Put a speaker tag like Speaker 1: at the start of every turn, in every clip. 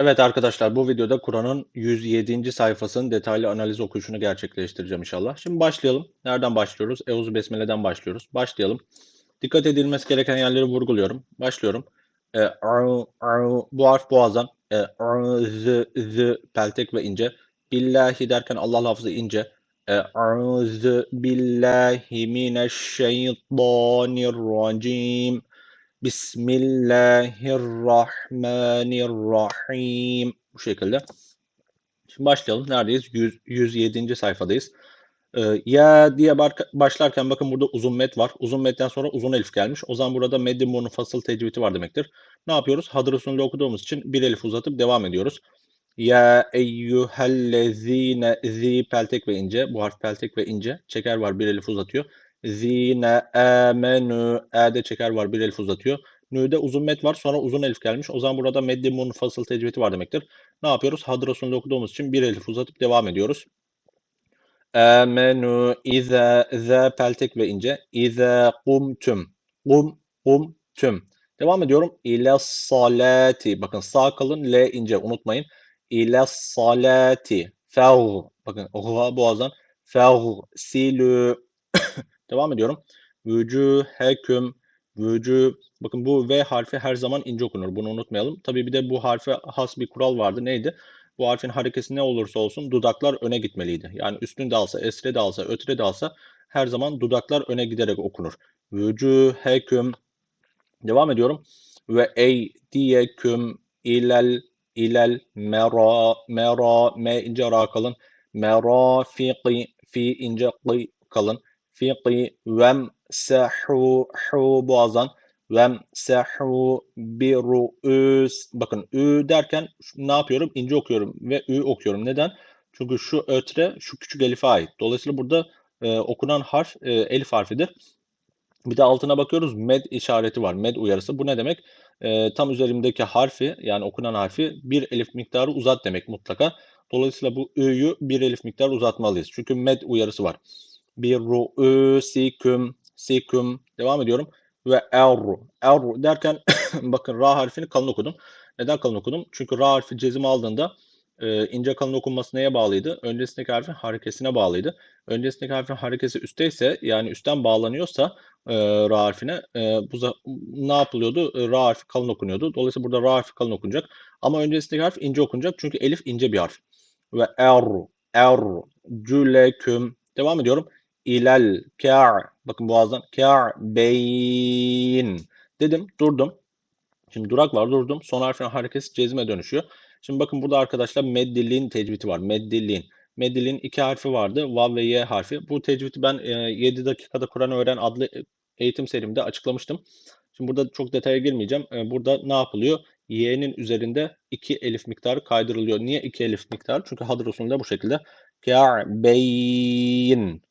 Speaker 1: Evet arkadaşlar bu videoda Kur'an'ın 107. sayfasının detaylı analiz okuyuşunu gerçekleştireceğim inşallah. Şimdi başlayalım. Nereden başlıyoruz? Euzu Besmele'den başlıyoruz. Başlayalım. Dikkat edilmesi gereken yerleri vurguluyorum. Başlıyorum. E, bu harf boğazdan. E, z, z, peltek ve ince. Billahi derken Allah lafzı ince. E, Euzu billahi mineşşeytanirracim. Bismillahirrahmanirrahim. Bu şekilde. Şimdi başlayalım. Neredeyiz? 100, 107. sayfadayız. Ee, ya diye başlarken bakın burada uzun met var. Uzun metten sonra uzun elif gelmiş. O zaman burada meddi munfasıl tecvidi var demektir. Ne yapıyoruz? Hadır usulü okuduğumuz için bir elif uzatıp devam ediyoruz. Ya eyyühellezine zi peltek ve ince. Bu harf peltek ve ince. Çeker var bir elif uzatıyor. Zine amenü. E'de çeker var bir elif uzatıyor. Nü'de uzun met var. Sonra uzun elif gelmiş. O zaman burada meddi munfasıl tecvidi var demektir. Ne yapıyoruz? Hadrasunu okuduğumuz için bir elif uzatıp devam ediyoruz. Amenü ize ze peltek ve ince. İze kumtüm. Kum kumtüm. Devam ediyorum. İle salati. Bakın sağ kalın. L ince. Unutmayın. İle salati. Fev. Bakın oha boğazdan. Fev silü. Devam ediyorum. Vücüheküm. Vücü. Bakın bu V harfi her zaman ince okunur. Bunu unutmayalım. Tabii bir de bu harfe has bir kural vardı. Neydi? Bu harfin harekesi ne olursa olsun dudaklar öne gitmeliydi. Yani üstün de alsa, esre de alsa, ötre de alsa her zaman dudaklar öne giderek okunur. Vücüheküm. Devam ediyorum. Ve ey diyeküm ilel ilel mera mera me ince ra kalın. Merafiqi fi ince kalın. Fiqi vem sehu hu boğazdan vem sehu bi ru'us bakın ü derken ne yapıyorum? İnce okuyorum ve ü okuyorum. Neden? Çünkü şu ötre şu küçük elife ait. Dolayısıyla burada e, okunan harf e, elif harfidir. Bir de altına bakıyoruz med işareti var. Med uyarısı. Bu ne demek? E, tam üzerimdeki harfi yani okunan harfi bir elif miktarı uzat demek mutlaka. Dolayısıyla bu ü'yü bir elif miktarı uzatmalıyız. Çünkü med uyarısı var. Bir ru'usiküm siküm devam ediyorum ve erru. Erru derken bakın ra harfini kalın okudum. Neden kalın okudum? Çünkü ra harfi cezim aldığında e, ince kalın okunması neye bağlıydı? Öncesindeki harfin harekesine bağlıydı. Öncesindeki harfin harekesi üstteyse yani üstten bağlanıyorsa e, ra harfine e, bu ne yapılıyordu? E, ra harfi kalın okunuyordu. Dolayısıyla burada ra harfi kalın okunacak. Ama öncesindeki harf ince okunacak. Çünkü elif ince bir harf. Ve erru. Erru. Cüleküm. Devam ediyorum ilel kâ. Bakın boğazdan beyin Dedim durdum. Şimdi durak var durdum. Son harfin harekesi cezime dönüşüyor. Şimdi bakın burada arkadaşlar meddilin tecvidi var. Meddilin. Meddilin iki harfi vardı. Vav ve Y harfi. Bu tecvidi ben e, 7 dakikada Kur'an öğren adlı eğitim serimde açıklamıştım. Şimdi burada çok detaya girmeyeceğim. E, burada ne yapılıyor? Y'nin üzerinde iki elif miktarı kaydırılıyor. Niye iki elif miktarı? Çünkü hadır usulünde bu şekilde. beyin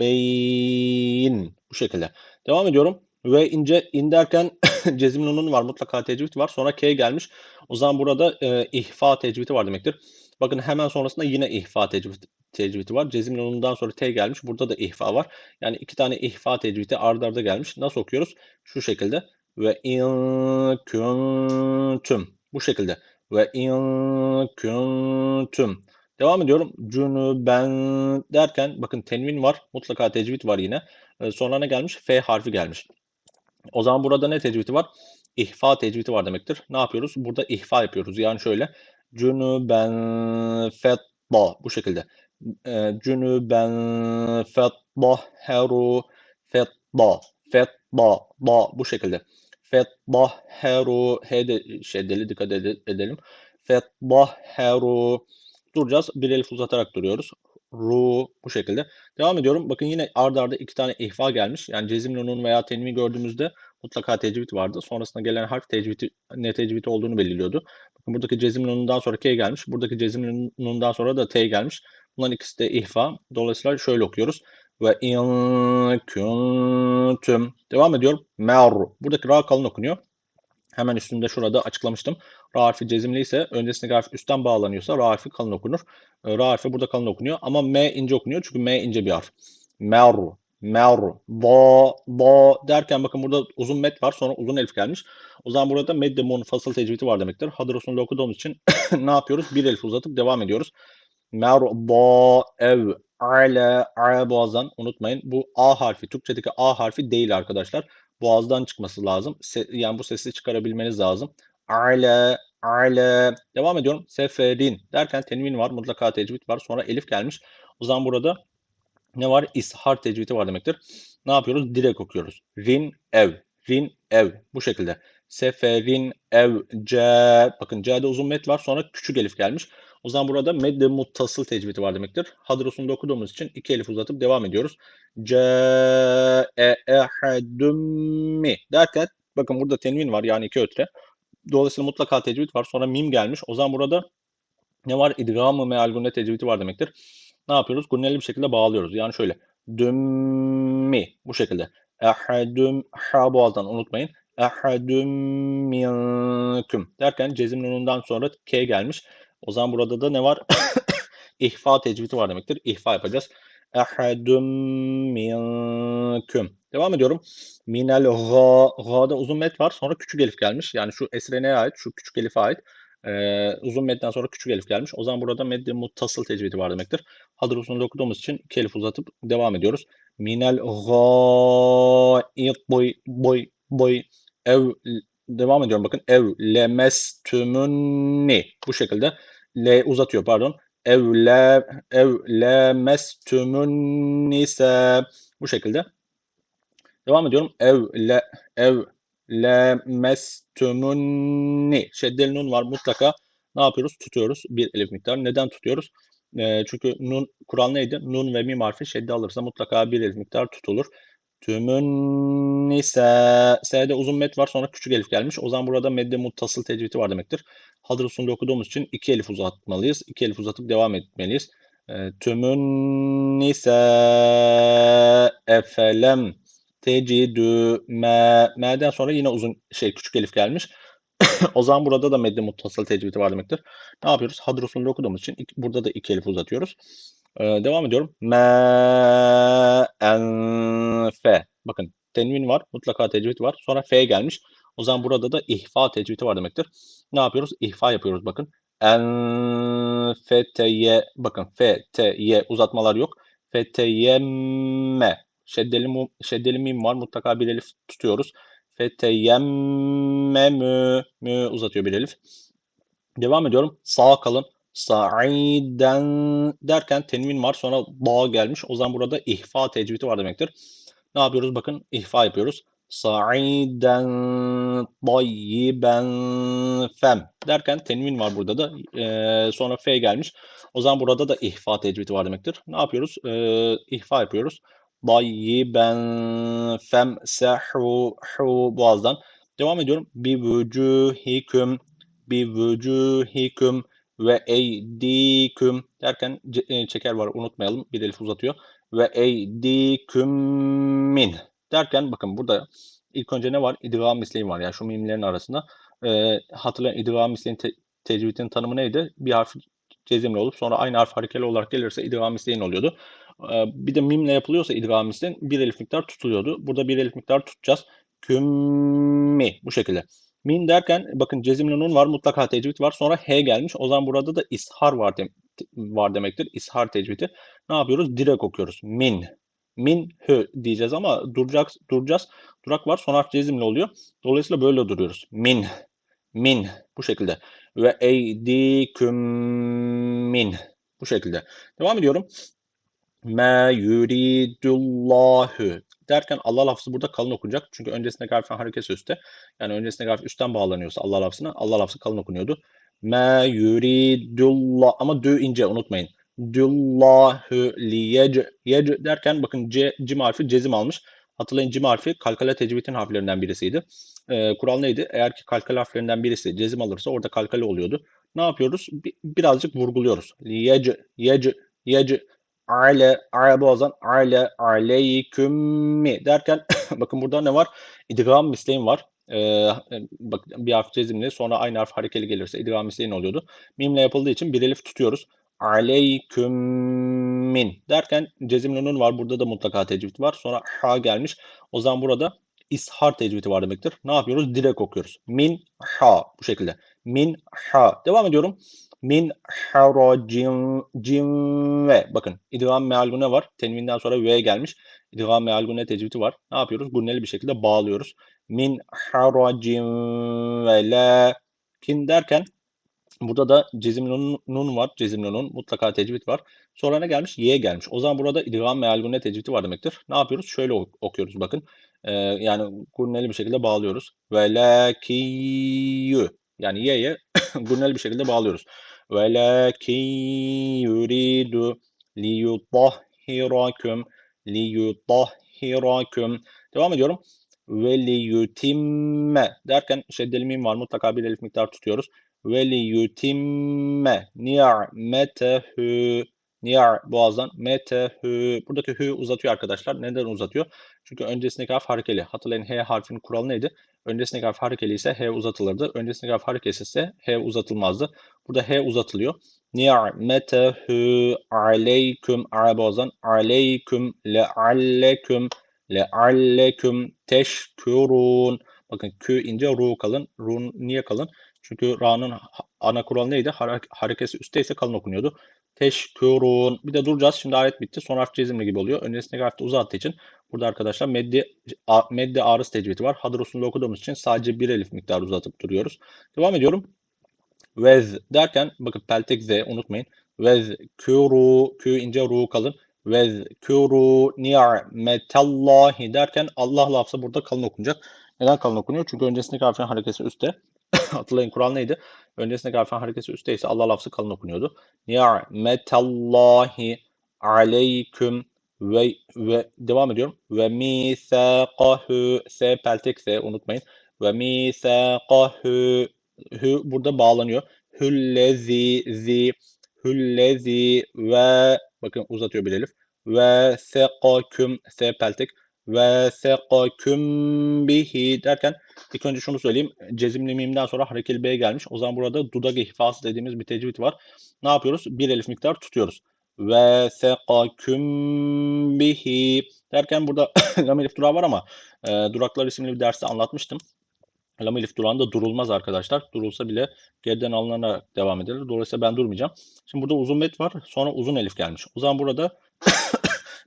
Speaker 1: beyin. Bu şekilde. Devam ediyorum. Ve ince in derken cezim nunun var. Mutlaka tecvid var. Sonra K gelmiş. O zaman burada e, ihfa tecvidi var demektir. Bakın hemen sonrasında yine ihfa tecvid, tecvidi var. Cezim nunundan sonra T gelmiş. Burada da ihfa var. Yani iki tane ihfa tecvidi ardarda arda gelmiş. Nasıl okuyoruz? Şu şekilde. Ve in kuntum. Bu şekilde. Ve in kuntum. Devam ediyorum. ben derken bakın tenvin var. Mutlaka tecvid var yine. Ee, sonra ne gelmiş? F harfi gelmiş. O zaman burada ne tecvidi var? İhfa tecvidi var demektir. Ne yapıyoruz? Burada ihfa yapıyoruz. Yani şöyle. ben fetla. Bu şekilde. Ee, ben fetla heru fetla fetla da bu şekilde. Fetla heru he de şey deli dikkat edelim. Fetla heru duracağız. Bir elif uzatarak duruyoruz. Ru bu şekilde. Devam ediyorum. Bakın yine ardarda arda iki tane ihfa gelmiş. Yani cezim nunun veya tenvi gördüğümüzde mutlaka tecvid vardı. Sonrasında gelen harf tecvidi, ne tecvid olduğunu belirliyordu. Bakın buradaki cezim nunundan sonra K gelmiş. Buradaki cezim nunundan sonra da T gelmiş. Bunların ikisi de ihfa. Dolayısıyla şöyle okuyoruz. Ve in kuntum. Devam ediyorum. Mer. Buradaki ra kalın okunuyor. Hemen üstünde şurada açıklamıştım. Ra harfi cezimli ise öncesindeki harf üstten bağlanıyorsa ra harfi kalın okunur. Ee, ra harfi burada kalın okunuyor ama M ince okunuyor çünkü M ince bir harf. Mer, Mer, da, da derken bakın burada uzun met var sonra uzun elif gelmiş. O zaman burada medde munfasıl tecvidi var demektir. Hadır usulünde okuduğumuz için ne yapıyoruz? Bir elif uzatıp devam ediyoruz. Mer, da, ev, ale, a boğazdan unutmayın. Bu A harfi, Türkçedeki A harfi değil arkadaşlar. Boğazdan çıkması lazım. Se yani bu sesi çıkarabilmeniz lazım. Ale, ale. Devam ediyorum. Seferin derken tenvin var. Mutlaka tecvid var. Sonra elif gelmiş. O zaman burada ne var? İshar tecvidi var demektir. Ne yapıyoruz? Direkt okuyoruz. Rin ev. Rin ev. Bu şekilde. Seferin ev c. Bakın c'de uzun met var. Sonra küçük elif gelmiş. O zaman burada medde muttasıl tecvidi var demektir. Hadrosunda okuduğumuz için iki elif uzatıp devam ediyoruz. C e ehedüm mi derken bakın burada tenvin var yani iki ötre. Dolayısıyla mutlaka tecvid var. Sonra mim gelmiş. O zaman burada ne var? İdgamı meal gunne tecvidi var demektir. Ne yapıyoruz? Gunneli bir şekilde bağlıyoruz. Yani şöyle. Dümmi. Bu şekilde. Ehedüm ha boğazdan unutmayın. Ehedüm minküm derken cezim nunundan sonra k gelmiş. O zaman burada da ne var? İhfa tecvidi var demektir. İhfa yapacağız. Ehedüm minküm. Devam ediyorum. Minel ga. Ga'da uzun met var. Sonra küçük elif gelmiş. Yani şu esreneye ait. Şu küçük elife ait. Ee, uzun metten sonra küçük elif gelmiş. O zaman burada medde muttasıl tecvidi var demektir. Hadır usulünde okuduğumuz için iki elif uzatıp devam ediyoruz. Minel gâid boy boy boy ev devam ediyorum bakın ev lemestümünni bu şekilde L uzatıyor pardon. Evle evlemestümün nise bu şekilde. Devam ediyorum. Evle evlemestümünni şeddeli nun var mutlaka. Ne yapıyoruz? Tutuyoruz bir elif miktarı. Neden tutuyoruz? E, çünkü nun kural neydi? Nun ve mim harfi şedde alırsa mutlaka bir elif miktar tutulur. Tümün nise. S'de uzun met var sonra küçük elif gelmiş. O zaman burada medde muttasıl tecvidi var demektir. Hadır usulünde okuduğumuz için iki elif uzatmalıyız. İki elif uzatıp devam etmeliyiz. E, tümün nise efelem tecidü me. Me'den sonra yine uzun şey küçük elif gelmiş. o zaman burada da medde muttasıl tecvidi var demektir. Ne yapıyoruz? Hadır usulünde okuduğumuz için burada da iki elif uzatıyoruz. Ee, devam ediyorum. Me enfe. Bakın tenvin var. Mutlaka tecvid var. Sonra f gelmiş. O zaman burada da ihfa tecvidi var demektir. Ne yapıyoruz? İhfa yapıyoruz bakın. Enfeteye. Bakın f, t, y uzatmalar yok. Feteyemme. Şeddeli, mu, şeddeli mim var. Mutlaka bir elif tutuyoruz. Feteyemme mü, mü uzatıyor bir elif. Devam ediyorum. Sağa kalın. Sa'iden derken tenvin var sonra bağ gelmiş. O zaman burada ihfa tecvidi var demektir. Ne yapıyoruz? Bakın ihfa yapıyoruz. Sa'iden tayyiben fem derken tenvin var burada da. Ee, sonra f gelmiş. O zaman burada da ihfa tecvidi var demektir. Ne yapıyoruz? Ee, ihfa yapıyoruz. Tayyiben fem sehu hu boğazdan. Devam ediyorum. Bi vücuhiküm bi vücuhiküm ve eydiküm derken çeker var unutmayalım. Bir elif uzatıyor. Ve eydiküm min derken bakın burada ilk önce ne var? İdgam misleği var. Yani şu mimlerin arasında. E, hatırlayın idgam misleğin te tecvidinin tanımı neydi? Bir harf cezimli olup sonra aynı harf harekeli olarak gelirse idgam misleğin oluyordu. E, bir de mimle yapılıyorsa idgam misleğin bir elif miktar tutuluyordu. Burada bir elif miktar tutacağız. Kümmi bu şekilde. Min derken bakın cezimli var mutlaka tecvid var. Sonra he gelmiş. O zaman burada da ishar var, de var demektir. İshar tecvidi. Ne yapıyoruz? Direkt okuyoruz. Min. Min hü diyeceğiz ama duracak, duracağız. Durak var. Son harf cezimli oluyor. Dolayısıyla böyle duruyoruz. Min. Min. Bu şekilde. Ve eydiküm min. Bu şekilde. Devam ediyorum. Ma yuridullahu derken Allah lafzı burada kalın okunacak. Çünkü öncesinde harfin harekesi üstte. Yani öncesinde harf üstten bağlanıyorsa Allah lafzına Allah lafzı kalın okunuyordu. Ma yuridullah ama dü ince unutmayın. Dullahu liyec yec derken bakın c, cim harfi cezim almış. Hatırlayın cim harfi kalkale tecvidin harflerinden birisiydi. Ee, kural neydi? Eğer ki kalkale harflerinden birisi cezim alırsa orada kalkale oluyordu. Ne yapıyoruz? Bir, birazcık vurguluyoruz. Liyec yec yec ale ale boğazdan ale aleykümmi derken bakın burada ne var? İdgam misleğin var. Ee, bak bir harf cezimli sonra aynı harf harekeli gelirse idgam misleğin oluyordu. Mimle yapıldığı için bir elif tutuyoruz. aleyküm min derken cezimli var. Burada da mutlaka tecvid var. Sonra ha gelmiş. O zaman burada ishar tecvidi var demektir. Ne yapıyoruz? Direkt okuyoruz. Min ha bu şekilde. Min ha. Devam ediyorum. Min haracin cin ve. Bakın idgam mealgune var. Tenvinden sonra ve gelmiş. İdgam mealgune tecvidi var. Ne yapıyoruz? Gunneli bir şekilde bağlıyoruz. Min haracin ve lakin derken Burada da cezimli nun, var. Cezimli nun. Mutlaka tecvid var. Sonra ne gelmiş? Y gelmiş. O zaman burada idgam meal gunne tecvidi var demektir. Ne yapıyoruz? Şöyle ok okuyoruz bakın. Ee, yani gunneli bir şekilde bağlıyoruz. Ve lakiyyü. Yani y'ye gunneli bir şekilde bağlıyoruz. Ve lakin yuridu liyutahhirakum liyutahhirakum. Devam ediyorum. Ve derken şeddeli mim var. Mutlaka bir elif miktar tutuyoruz ve li yutimme ni'metehu ni'r boğazdan metehu buradaki hü uzatıyor arkadaşlar. Neden uzatıyor? Çünkü öncesindeki harf harekeli. Hatırlayın H harfinin kuralı neydi? Öncesindeki harf harekeli ise H uzatılırdı. Öncesindeki harf harekesiz ise H uzatılmazdı. Burada H uzatılıyor. Ni'metehu aleyküm boğazdan aleyküm leallekum leallekum teşkurun Bakın kü ince ru kalın. Ru niye kalın? Çünkü ra'nın ana kuralı neydi? Hare harekesi üstte ise kalın okunuyordu. Teşkurun. Bir de duracağız. Şimdi ayet bitti. Son harf cezimli gibi oluyor. Öncesindeki harfte uzattığı için burada arkadaşlar meddi, a, meddi arız tecvidi var. Hadır usulü okuduğumuz için sadece bir elif miktarı uzatıp duruyoruz. Devam ediyorum. Vez derken bakın peltek z unutmayın. Vez kuru kü ince ru kalın. Vez kuru ni'metallahi derken Allah lafzı burada kalın okunacak. Neden kalın okunuyor? Çünkü öncesindeki harfin harekesi üstte. Hatırlayın Kur'an neydi? Öncesindeki harfin harekesi üstte ise Allah lafzı kalın okunuyordu. Ni'metallahi aleyküm ve, ve devam ediyorum. Ve misaqahu se peltek se unutmayın. Ve misaqahu hü burada bağlanıyor. Hüllezi zi hüllezi ve bakın uzatıyor bir elif. Ve sekaküm se peltek ve sekaküm bihi derken ilk önce şunu söyleyeyim. Cezimli mimden sonra harekeli B gelmiş. O zaman burada dudak ihfası dediğimiz bir tecvid var. Ne yapıyoruz? Bir elif miktar tutuyoruz. Ve sekaküm bihi derken burada lam elif durağı var ama e, duraklar isimli bir derste anlatmıştım. Lam elif durağında durulmaz arkadaşlar. Durulsa bile geriden alınarak devam edilir. Dolayısıyla ben durmayacağım. Şimdi burada uzun met var. Sonra uzun elif gelmiş. O zaman burada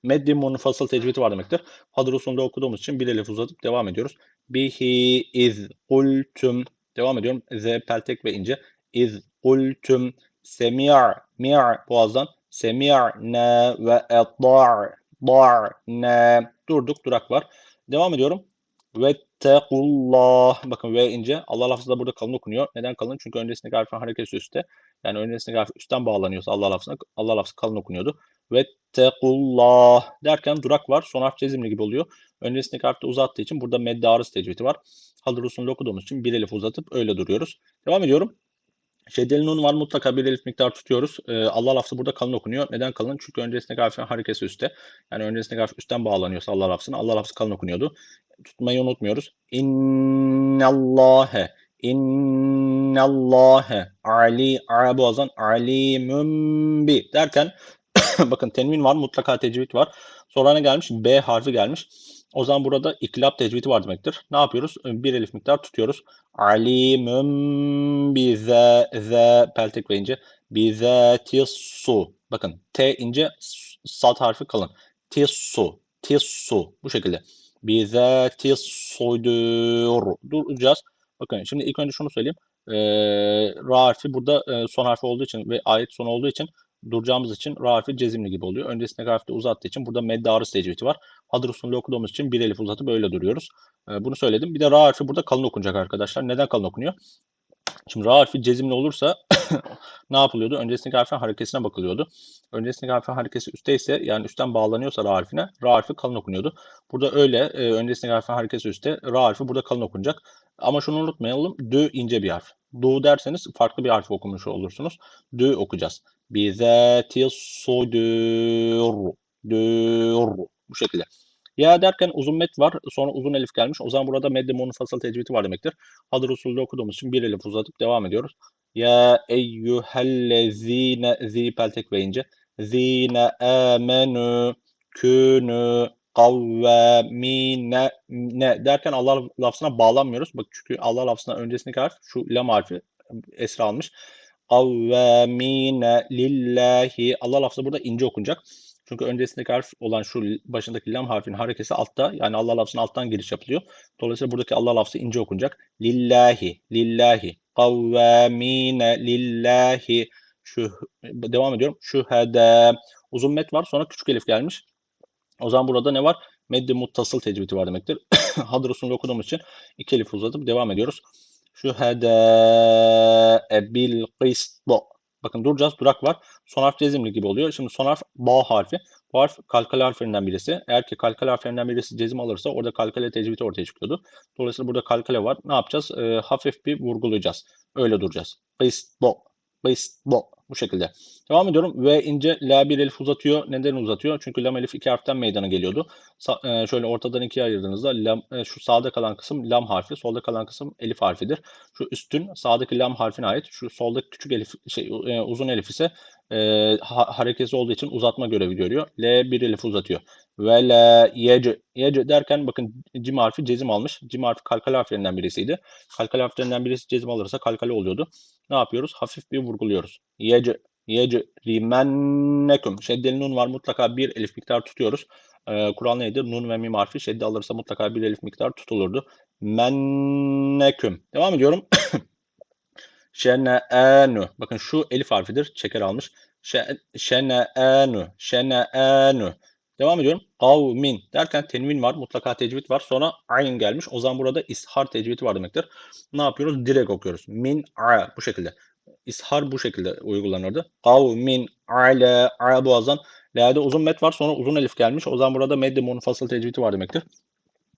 Speaker 1: meddi munfasıl tecvidi var demektir. Hadır usulünde okuduğumuz için bir elif uzatıp devam ediyoruz. Bihi iz kultum devam ediyorum. Z peltek ve ince. İz kultum semi'a mi'a boğazdan semi'na ve edar darna durduk durak var. Devam ediyorum. Ve tekullah. Bakın ve ince. Allah lafzı da burada kalın okunuyor. Neden kalın? Çünkü öncesindeki harfin hareketi üstte. Yani öncesindeki harf üstten bağlanıyorsa Allah lafzına Allah lafzı kalın okunuyordu. Ve tekullah derken durak var. Son harf cezimli gibi oluyor. Öncesindeki harfte uzattığı için burada medde arız tecvidi var. Hadır usulünde okuduğumuz için bir elif uzatıp öyle duruyoruz. Devam ediyorum. Şeddeli nun var mutlaka bir elif miktar tutuyoruz. Ee, Allah lafzı burada kalın okunuyor. Neden kalın? Çünkü öncesindeki harfin harekesi üstte. Yani öncesindeki harf üstten bağlanıyorsa Allah lafzına Allah lafzı kalın okunuyordu. Tutmayı unutmuyoruz. İnnallâhe İnnallâhe Ali A boğazdan alimüm bi derken bakın tenvin var mutlaka tecvid var. Sonra ne gelmiş? B harfi gelmiş. O zaman burada iklap tecvidi var demektir. Ne yapıyoruz? Bir elif miktar tutuyoruz. Alimüm bize ze peltek ve ince. Bize tissu. Bakın T ince sat harfi kalın. Tissu. Tissu. Bu şekilde. Bize tissudur. Duracağız. Bakın şimdi ilk önce şunu söyleyeyim. Ee, ra harfi burada e, son harfi olduğu için ve ayet sonu olduğu için duracağımız için ra harfi cezimli gibi oluyor. Öncesindeki harfte uzattığı için burada medde arız tecvidi var. Hadır usulü okuduğumuz için bir elif uzatıp böyle duruyoruz. Ee, bunu söyledim. Bir de ra harfi burada kalın okunacak arkadaşlar. Neden kalın okunuyor? Şimdi ra harfi cezimli olursa ne yapılıyordu? Öncesindeki harfin harekesine bakılıyordu. Öncesindeki harfin harekesi üstte ise yani üstten bağlanıyorsa ra harfine ra harfi kalın okunuyordu. Burada öyle e, öncesindeki harfin harekesi üstte ra harfi burada kalın okunacak. Ama şunu unutmayalım. Dü ince bir harf. Du derseniz farklı bir harf okumuş olursunuz. Dü okuyacağız. Bizati sudur. Dur. Bu şekilde. Ya derken uzun met var. Sonra uzun elif gelmiş. O zaman burada medde munfasıl tecvidi var demektir. Hadır usulü okuduğumuz için bir elif uzatıp devam ediyoruz. Ya eyyühellezine zi peltek ve ince. Zine amenu künü kavvamine ne derken Allah lafzına bağlanmıyoruz. Bak çünkü Allah lafzına öncesindeki harf şu lam harfi esra almış. Kavvamine lillahi Allah lafzı burada ince okunacak. Çünkü öncesindeki harf olan şu başındaki lam harfinin harekesi altta yani Allah lafzına alttan giriş yapılıyor. Dolayısıyla buradaki Allah lafzı ince okunacak. Lillahi, lillahi, kavvamine lillahi. Şu, devam ediyorum. Şühede. Uzun met var sonra küçük elif gelmiş. O zaman burada ne var? Meddi muttasıl tecvidi var demektir. Hadır usulü okuduğumuz için iki elif uzatıp devam ediyoruz. Şühede bil kısto. Bakın duracağız. Durak var. Son harf cezimli gibi oluyor. Şimdi son harf ba harfi. Bu harf kalkale harflerinden birisi. Eğer ki kalkale harflerinden birisi cezim alırsa orada kalkale tecvidi ortaya çıkıyordu. Dolayısıyla burada kalkale var. Ne yapacağız? E, hafif bir vurgulayacağız. Öyle duracağız. Kısto. Bu şekilde. Devam ediyorum. V ince la bir elif uzatıyor. Neden uzatıyor? Çünkü lam elif iki harften meydana geliyordu. Sa e, şöyle ortadan ikiye ayırdığınızda lam, e, şu sağda kalan kısım lam harfi, solda kalan kısım elif harfidir. Şu üstün sağdaki lam harfine ait. Şu soldaki küçük elif şey e, uzun elif ise e, ha harekesi olduğu için uzatma görevi görüyor. L bir elif uzatıyor. Ve la yece. Yece derken bakın cim harfi cezim almış. Cim harfi kalkale harflerinden birisiydi. Kalkale harflerinden birisi cezim alırsa kalkale oluyordu. Ne yapıyoruz? Hafif bir vurguluyoruz. Yece yecrimennekum. Şeddeli nun var mutlaka bir elif miktar tutuyoruz. Ee, Kur'an nedir? Nun ve mim harfi şedde alırsa mutlaka bir elif miktar tutulurdu. Menneküm. Devam ediyorum. Şene'enu. Bakın şu elif harfidir. Çeker almış. Şene'enu. Şene'enu. Devam ediyorum. Kavmin derken tenvin var. Mutlaka tecvid var. Sonra ayn gelmiş. O zaman burada ishar tecvidi var demektir. Ne yapıyoruz? Direkt okuyoruz. Min a bu şekilde ishar bu şekilde uygulanırdı. Kavmin ala a boğazdan La'da uzun met var sonra uzun elif gelmiş. O zaman burada medde munfasıl tecvidi var demektir.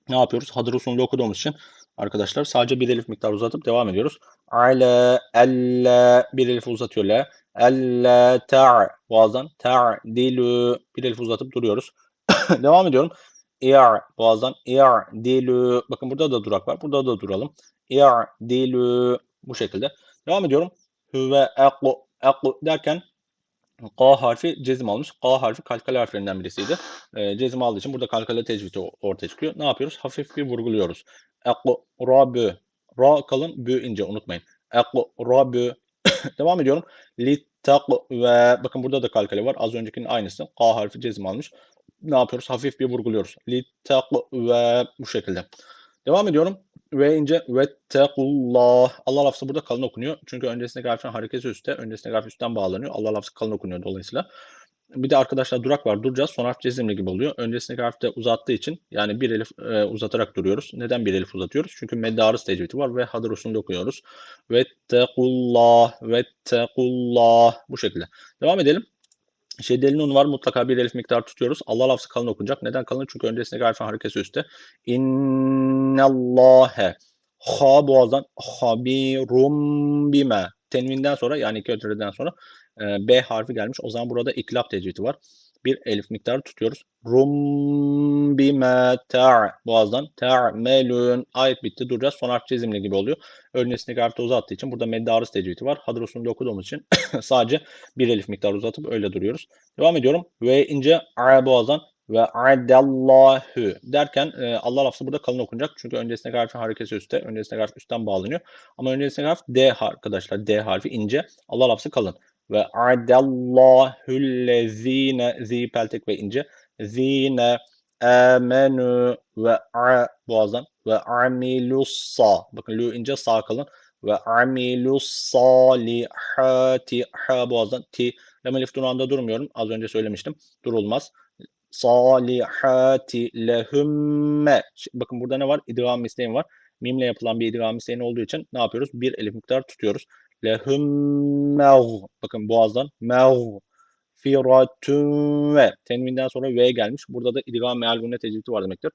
Speaker 1: Ne yapıyoruz? Hadır usulü okuduğumuz için arkadaşlar sadece bir elif miktar uzatıp devam ediyoruz. Ala, elle bir elif uzatıyor la. Elle ta' boğazdan ta'dilu bir elif uzatıp duruyoruz. devam ediyorum. İ'r boğazdan i'dilu. Bakın burada da durak var. Burada da duralım. i'dilu bu şekilde. Devam ediyorum ve equ, equ derken K harfi cezim almış. K harfi kalkale harflerinden birisiydi. E, cezim aldığı için burada kalkale tecvidi ortaya çıkıyor. Ne yapıyoruz? Hafif bir vurguluyoruz. Equ, rabü. Ra kalın, bü ince unutmayın. Equ, rabü. Devam ediyorum. Littak ve bakın burada da kalkale var. Az öncekinin aynısı. K harfi cezim almış. Ne yapıyoruz? Hafif bir vurguluyoruz. Littak ve bu şekilde. Devam ediyorum ve ince vettekullah. Allah lafzı burada kalın okunuyor. Çünkü öncesindeki harfin hareketi üstte. Öncesindeki harf üstten bağlanıyor. Allah lafzı kalın okunuyor dolayısıyla. Bir de arkadaşlar durak var. Duracağız. Son harf cezimli gibi oluyor. Öncesindeki harf de uzattığı için yani bir elif e, uzatarak duruyoruz. Neden bir elif uzatıyoruz? Çünkü meddarız tecvidi var ve hadır usulünde okuyoruz. Vettekullah, vettekullah. Bu şekilde. Devam edelim. Şeddeli nun var mutlaka bir elif miktar tutuyoruz. Allah lafzı kalın okunacak. Neden kalın? Çünkü öncesindeki harfin harekesi üstte. İnnallâhe. Ha boğazdan habirum bime. Tenvinden sonra yani iki ötüreden sonra e, B harfi gelmiş. O zaman burada iklap tecvidi var. Bir elif miktarı tutuyoruz. Rum bime ta' boğazdan ta'melun. Ayet bitti duracağız. Son harf çizimli gibi oluyor. Öncesindeki harfi uzattığı için burada medde arız var. Hadır usulünde okuduğumuz için sadece bir elif miktarı uzatıp öyle duruyoruz. Devam ediyorum. Ve ince a boğazdan ve adallahu derken e, Allah lafzı burada kalın okunacak. Çünkü öncesindeki harfin harekesi üstte. Öncesindeki harf üstten bağlanıyor. Ama öncesindeki harf D arkadaşlar. D harfi ince. Allah lafzı kalın. Ve adallahüllezine zi peltek ve ince. Zine amenu ve a boğazdan ve amilussa. Bakın lu ince sağ kalın. Ve amilus salihati ha boğazdan ti. Lam elif durağında durmuyorum. Az önce söylemiştim. Durulmaz salihati lehümme. Bakın burada ne var? İdgam isteğim var. Mimle yapılan bir idgam isteğin olduğu için ne yapıyoruz? Bir elif miktar tutuyoruz. Lehümmev. Bakın boğazdan mev. Firatun ve. Tenvinden sonra V gelmiş. Burada da idgam meal gunne tecvidi var demektir.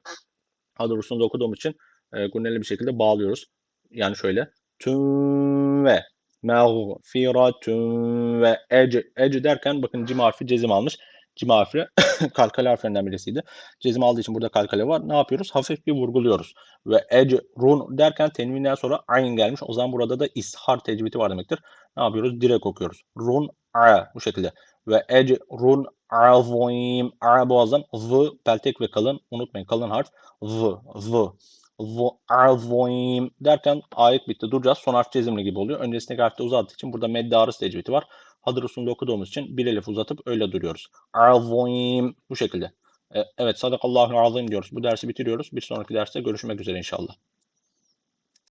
Speaker 1: Adı Rus'unda okuduğum için e, gunneli bir şekilde bağlıyoruz. Yani şöyle. Tün ve mağfiratun ve ec. Ec derken bakın cim harfi cezim almış. Cim harfi kalkale harflerinden birisiydi. Cezim aldığı için burada kalkale var. Ne yapıyoruz? Hafif bir vurguluyoruz. Ve ecrun derken tenvinden sonra ayn gelmiş. O zaman burada da ishar tecvidi var demektir. Ne yapıyoruz? Direkt okuyoruz. Run a bu şekilde. Ve ecrun azim. A boğazdan v peltek ve kalın. Unutmayın kalın harf. V. V. Azim derken ayet bitti. Duracağız. Son harf cezimli gibi oluyor. Öncesindeki harfte uzattığı için burada medde arız tecvidi var. Hadır usulünde okuduğumuz için bir elif uzatıp öyle duruyoruz. Azim bu şekilde. E, Evet sadakallahu azim diyoruz. Bu dersi bitiriyoruz. Bir sonraki derste görüşmek üzere inşallah.